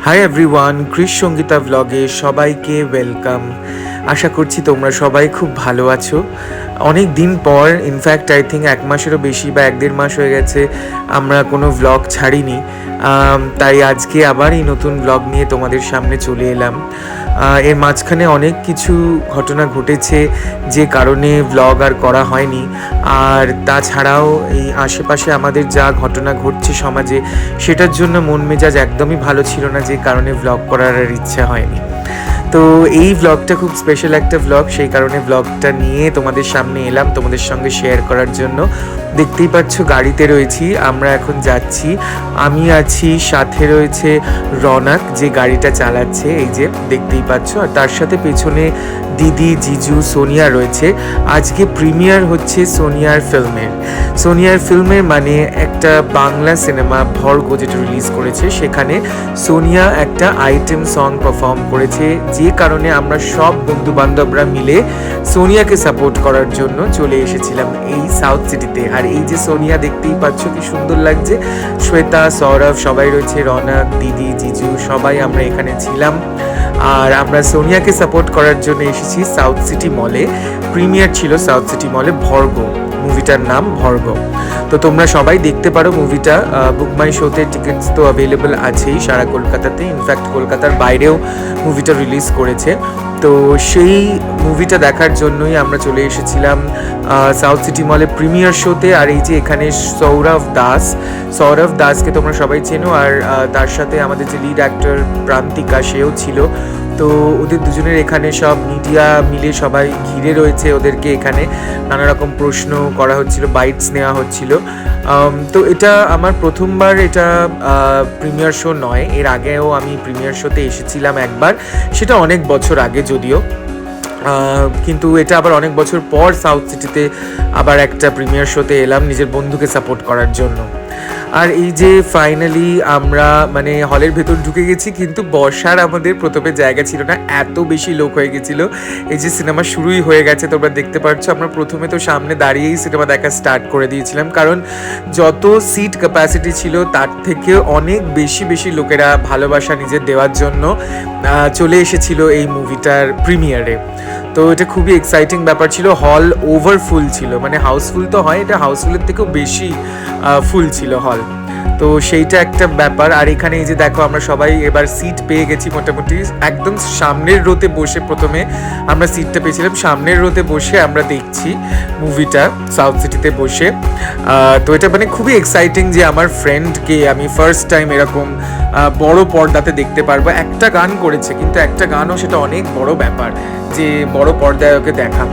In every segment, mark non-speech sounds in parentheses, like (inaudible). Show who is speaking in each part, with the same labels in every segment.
Speaker 1: Hi everyone কৃষ সঙ্গীতা ব্লগে সবাইকে welcome আশা করছি তোমরা সবাই খুব ভালো আছো। অনেক দিন পর ইনফ্যাক্ট আই থিঙ্ক এক মাসেরও বেশি বা এক দেড় মাস হয়ে গেছে, আমরা কোনো ভ্লগ ছাড়িনি। তাই আজকে আবার এই নতুন ভ্লগ নিয়ে তোমাদের সামনে চলে এলাম। এর মাঝখানে অনেক কিছু ঘটনা ঘটেছে যে কারণে ভ্লগ আর করা হয়নি। আর তাছাড়াও এই আশেপাশে আমাদের যা ঘটনা ঘটছে সমাজে, সেটার জন্য মন মেজাজ একদমই ভালো ছিল না যে কারণে ভ্লগ করার আর ইচ্ছা হয়নি। তো এই ব্লগটা খুব স্পেশাল একটা ব্লগ সেই কারণে ব্লগটা নিয়ে তোমাদের সামনে এলাম তোমাদের সঙ্গে শেয়ার করার জন্য। দেখতেই পাচ্ছ, গাড়িতে রয়েছি। আমরা এখন যাচ্ছি। আমি আছি, সাথে রয়েছে রনাক, যে গাড়িটা চালাচ্ছে। এই যে, দেখতেই পাচ্ছ। আর তার সাথে পেছনে দিদি, জিজু, সোনিয়া রয়েছে। আজকে প্রিমিয়ার হচ্ছে সোনিয়ার ফিল্মের। সোনিয়ার ফিল্মের মানে একটা বাংলা সিনেমা, ভর্গ যেটা রিলিজ করেছে, সেখানে সোনিয়া একটা আইটেম সং পারফর্ম করেছে। যে কারণে আমরা সব বন্ধু বান্ধবরা মিলে সোনিয়াকে সাপোর্ট করার জন্য চলে এসেছিলাম এই সাউথ সিটিতে। আর এই যে সোনিয়া, দেখতেই পাচ্ছ কি সুন্দর লাগছে। শ্বেতা, সৌরভ, সবাই রয়েছে, রনক, দিদি, জিজু, সবাই আমরা এখানে ছিলাম। আর আমরা সোনিয়াকে সাপোর্ট করার জন্য এসেছি সাউথ সিটি মলে প্রিমিয়ার ছিল সাউথ সিটি মলে ভর্গ মুভিটার নাম ভর্গ তো তোমরা সবাই দেখতে পারো মুভিটা বুক মাই শোতে টিকিটস তো অ্যাভেলেবেল আছেই সারা কলকাতাতে ইনফ্যাক্ট কলকাতার বাইরেও মুভিটা রিলিজ করেছে। তো সেই মুভিটা দেখার জন্যই আমরা চলে এসেছিলাম সাউথ সিটি মলে প্রিমিয়ার শোতে আর এই যে এখানে সৌরভ দাস, সৌরভ দাসকে তোমরা সবাই চেনো। আর তার সাথে আমাদের যে লিড অ্যাক্টর প্রান্তিকা, সেও ছিল। তো ওদের দুজনের এখানে সব মিডিয়া মিলে সবাই ঘিরে রয়েছে ওদেরকে এখানে। নানা রকম প্রশ্ন করা হচ্ছিল, বাইটস নেওয়া হচ্ছিল। তো এটা আমার প্রথমবার এটা প্রিমিয়ার শো নয়। এর আগেও আমি প্রিমিয়ার শোতে এসেছিলাম একবার। সেটা অনেক বছর আগে যদিও। কিন্তু এটা আবার অনেক বছর পর সাউথ সিটিতে আবার একটা প্রিমিয়ার শোতে এলাম নিজের বন্ধুকে সাপোর্ট করার জন্য। আর এই যে ফাইনালি আমরা মানে হলের ভেতর ঢুকে গেছি, কিন্তু বসার আমাদের প্রথমে জায়গা ছিল না, এত বেশি লোক হয়ে গেছিল। এই যে সিনেমা শুরুই হয়ে গেছে, তোমরা দেখতে পাচ্ছ আমরা প্রথমে তো সামনে দাঁড়িয়েই সিনেমা দেখা স্টার্ট করে দিয়েছিলাম, কারণ যত সিট ক্যাপাসিটি ছিল, তার থেকে অনেক বেশি বেশি লোকেরা ভালোবাসা নিজের দেওয়ার জন্য চলে এসেছিল এই মুভিটার প্রিমিয়ারে তো এটা খুবই এক্সাইটিং ব্যাপার ছিল। হল ওভারফুল ছিল। মানে হাউসফুল তো হয়, এটা হাউসফুলের থেকেও বেশি ফুল ছিল হল তো সেইটা একটা ব্যাপার। আর এখানে এই যে দেখো, আমরা সবাই এবার সিট পেয়ে গেছি মোটামুটি। একদম সামনের রোতে বসে প্রথমে আমরা সিটটা পেয়েছিলাম। সামনের রোতে বসে আমরা দেখছি মুভিটা সাউথ সিটিতে বসে। তো এটা মানে খুবই এক্সাইটিং যে আমার ফ্রেন্ডকে আমি ফার্স্ট টাইম এরকম বড় পর্দাতে দেখতে পারব। একটা গান করেছে, কিন্তু একটা গানও সেটা অনেক বড় ব্যাপার। যে বড় পর্দায় ওকে দেখা।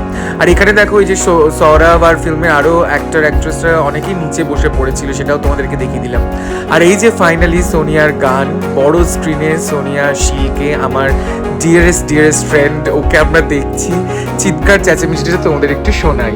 Speaker 1: আর এখানে দেখো এই যে সৌরভ আর ফিল্মে আরও অ্যাক্টর অ্যাক্ট্রেসরা অনেকেই নিচে বসে পড়েছিল, সেটাও তোমাদেরকে দেখিয়ে দিলাম। আর এই যে ফাইনালি সোনিয়ার গান, বড় স্ক্রিনে সোনিয়া শিকে আমার ডিয়ারেস্ট ডিয়ারেস্ট ফ্রেন্ড ওকে আমরা দেখছি। চিৎকার চেঁচামেচিটা তোমাদের একটু শোনাই।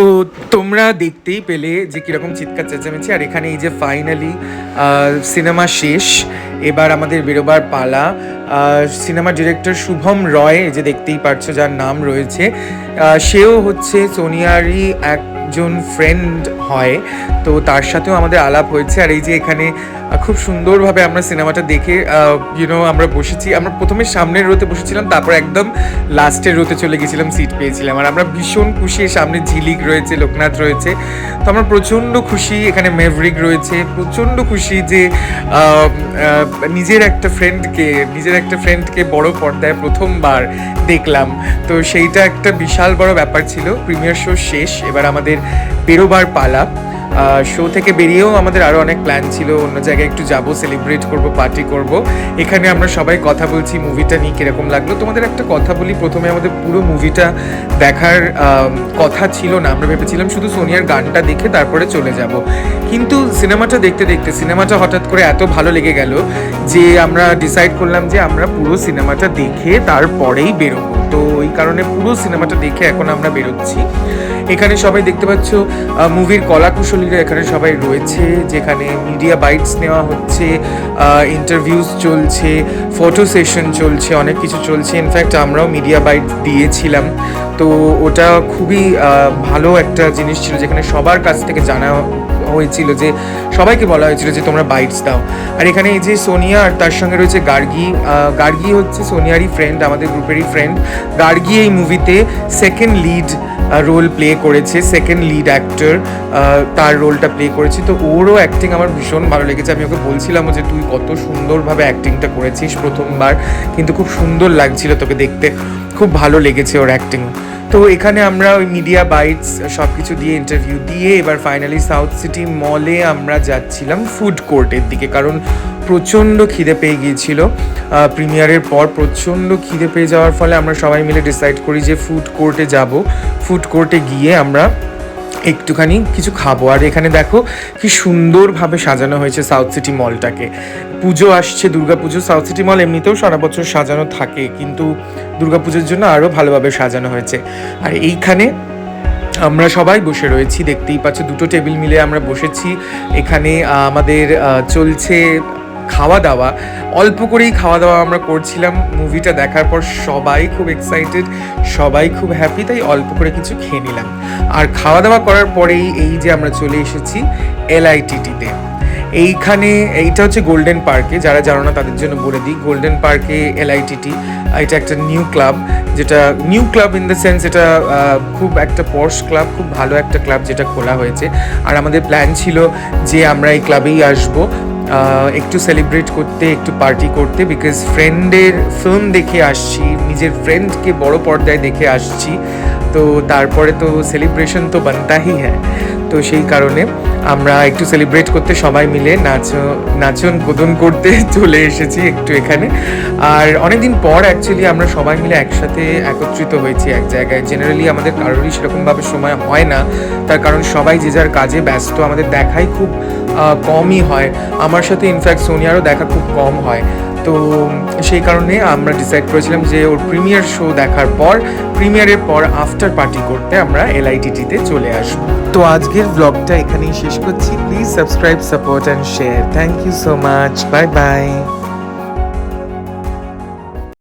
Speaker 1: তো তোমরা দেখতেই পেলে যে কীরকম চিৎকার চেঁচামেছি আর এখানে এই যে ফাইনালি সিনেমা শেষ, এবার আমাদের বেরোবার পালা। সিনেমা ডিরেক্টর শুভম রয় যে দেখতেই পারছ যার নাম রয়েছে সেও হচ্ছে সোনিয়ারই একজন ফ্রেন্ড হয়, তো তার সাথেও আমাদের আলাপ হয়েছে। আর এই যে এখানে খুব সুন্দরভাবে আমরা সিনেমাটা দেখে ইউনো আমরা বসেছি। আমরা প্রথমে সামনের রোতে বসেছিলাম, তারপর একদম লাস্টের রোতে চলে গেছিলাম সিট পেয়েছিলাম। আর আমরা ভীষণ খুশি, সামনে ঝিলিক রয়েছে, লোকনাথ রয়েছে। তো আমরা প্রচণ্ড খুশি, এখানে মেভরিক রয়েছে। প্রচণ্ড খুশি যে নিজের একটা ফ্রেন্ডকে নিজের একটা ফ্রেন্ডকে বড় পর্দায় প্রথমবার দেখলাম। তো সেইটা একটা বিশাল বড় ব্যাপার ছিল। প্রিমিয়ার শো শেষ। এবার আমাদের বেরোবার পালা। শো থেকে বেরিয়েও আমাদের আরও অনেক প্ল্যান ছিল, অন্য জায়গায় একটু যাব সেলিব্রেট করব পার্টি করব। এখানে আমরা সবাই কথা বলছি মুভিটা নিয়ে কীরকম লাগল। তোমাদের একটা কথা বলি, প্রথমে আমাদের পুরো মুভিটা দেখার কথা ছিল না। আমরা ভেবেছিলাম শুধু সোনিয়ার গানটা দেখে তারপরে চলে যাব। কিন্তু সিনেমাটা দেখতে দেখতে সিনেমাটা হঠাৎ করে এত ভালো লেগে গেল যে আমরা ডিসাইড করলাম যে আমরা পুরো সিনেমাটা দেখে তারপরেই বেরোবো। ওই কারণে পুরো সিনেমাটা দেখে এখন আমরা বেরোচ্ছি। এখানে সবাই দেখতে পাচ্ছ মুভির কলাকুশলীরা এখানে সবাই রয়েছে, যেখানে মিডিয়া বাইটস নেওয়া হচ্ছে ইন্টারভিউস চলছে ফটো সেশন চলছে, অনেক কিছু চলছে। ইনফ্যাক্ট আমরাও মিডিয়া বাইট দিয়েছিলাম। তো ওটা খুবই ভালো একটা জিনিস ছিল, যেখানে সবার কাছ থেকে জানা হয়েছিল যে, সবাইকে বলা হয়েছিল যে, তোমরা বাইটস দাও। আর এখানে এই যে সোনিয়া আর তার সঙ্গে রয়েছে গার্গি গার্গি হচ্ছে সোনিয়ারই ফ্রেন্ড আমাদের গ্রুপেরই ফ্রেন্ড গার্গি এই মুভিতে সেকেন্ড লিড রোল প্লে করেছে সেকেন্ড লিড অ্যাক্টর তার রোলটা প্লে করেছে। তো ওরও অ্যাক্টিং আমার ভীষণ ভালো লেগেছে। আমি ওকে বলছিলাম যে, তুই কত সুন্দরভাবে অ্যাক্টিংটা করেছিস প্রথমবার। কিন্তু খুব সুন্দর লাগছিল তোকে দেখতে। খুব ভালো লেগেছে ওর অ্যাক্টিং তো এখানে আমরা ওই মিডিয়া বাইটস সব কিছু দিয়ে ইন্টারভিউ দিয়ে এবার ফাইনালি সাউথ সিটি মলে আমরা যাচ্ছিলাম ফুড কোর্টের দিকে। কারণ প্রচণ্ড খিদে পেয়ে গিয়েছিল। প্রিমিয়ারের পর প্রচণ্ড খিদে পেয়ে যাওয়ার ফলে আমরা সবাই মিলে ডিসাইড করি যে ফুড কোর্টে যাব। ফুড কোর্টে গিয়ে আমরা একটুখানি কিছু খাব। আর এখানে দেখো কি সুন্দরভাবে সাজানো হয়েছে সাউথ সিটি মলটাকে পুজো আসছে, দুর্গাপুজো। সাউথ সিটি মল এমনিতেও সারা বছর সাজানো থাকে, কিন্তু দুর্গাপুজোর জন্য আরও ভালোভাবে সাজানো হয়েছে। আর এইখানে আমরা সবাই বসে রয়েছি, দেখতেই পাচ্ছ, দুটো টেবিল মিলে আমরা বসেছি। এখানে আমাদের চলছে খাওয়া দাওয়া। অল্প করেই খাওয়া দাওয়া আমরা করছিলাম। মুভিটা দেখার পর সবাই খুব এক্সাইটেড সবাই খুব হ্যাপি তাই অল্প করে কিছু খেয়ে নিলাম। আর খাওয়া দাওয়া করার পরেই এই যে আমরা চলে এসেছি এলআইটিটিতে এইখানে এইটা হচ্ছে গোল্ডেন পার্কে যারা জানো না তাদের জন্য বলে দিই। গোল্ডেন পার্কে এলআইটিটি এটা একটা নিউ ক্লাব যেটা new club in the sense এটা খুব একটা পর্স ক্লাব খুব ভালো একটা ক্লাব যেটা খোলা হয়েছে। আর আমাদের প্ল্যান ছিল যে আমরা এই ক্লাবেই আসব। একটু সেলিব্রেট করতে, একটু পার্টি করতে বিকজ ফ্রেন্ডের ফিল্ম দেখে আসছি, নিজের ফ্রেন্ডকে বড় পর্দায় দেখে আসছি। তো তারপরে তো সেলিব্রেশন তো বানতাই হ্যাঁ তো সেই কারণে আমরা একটু সেলিব্রেট করতে সবাই মিলে নাচ নাচন কোদন করতে (laughs) চলে এসেছি একটু এখানে। আর অনেকদিন পর অ্যাকচুয়ালি আমরা সবাই মিলে একসাথে একত্রিত হয়েছি এক জায়গায়। জেনারেলি আমাদের কারোরই সেরকমভাবে সময় হয় না। তার কারণ সবাই যে যার কাজে ব্যস্ত, আমাদের দেখাই খুব কমই হয়। আমার সাথে ইনফ্যাক্ট সোনিয়ারও দেখা খুব কম হয়। তো সেই কারণে আমরা ডিসাইড করেছিলাম যে ওর প্রিমিয়ার শো দেখার পর প্রিমিয়ারের পর আফটার পার্টি করতে আমরা এলআইটিটিতে চলে আসব। তো আজকের ব্লগটা এখানেই শেষ করছি। Please subscribe support and share thank you so much bye bye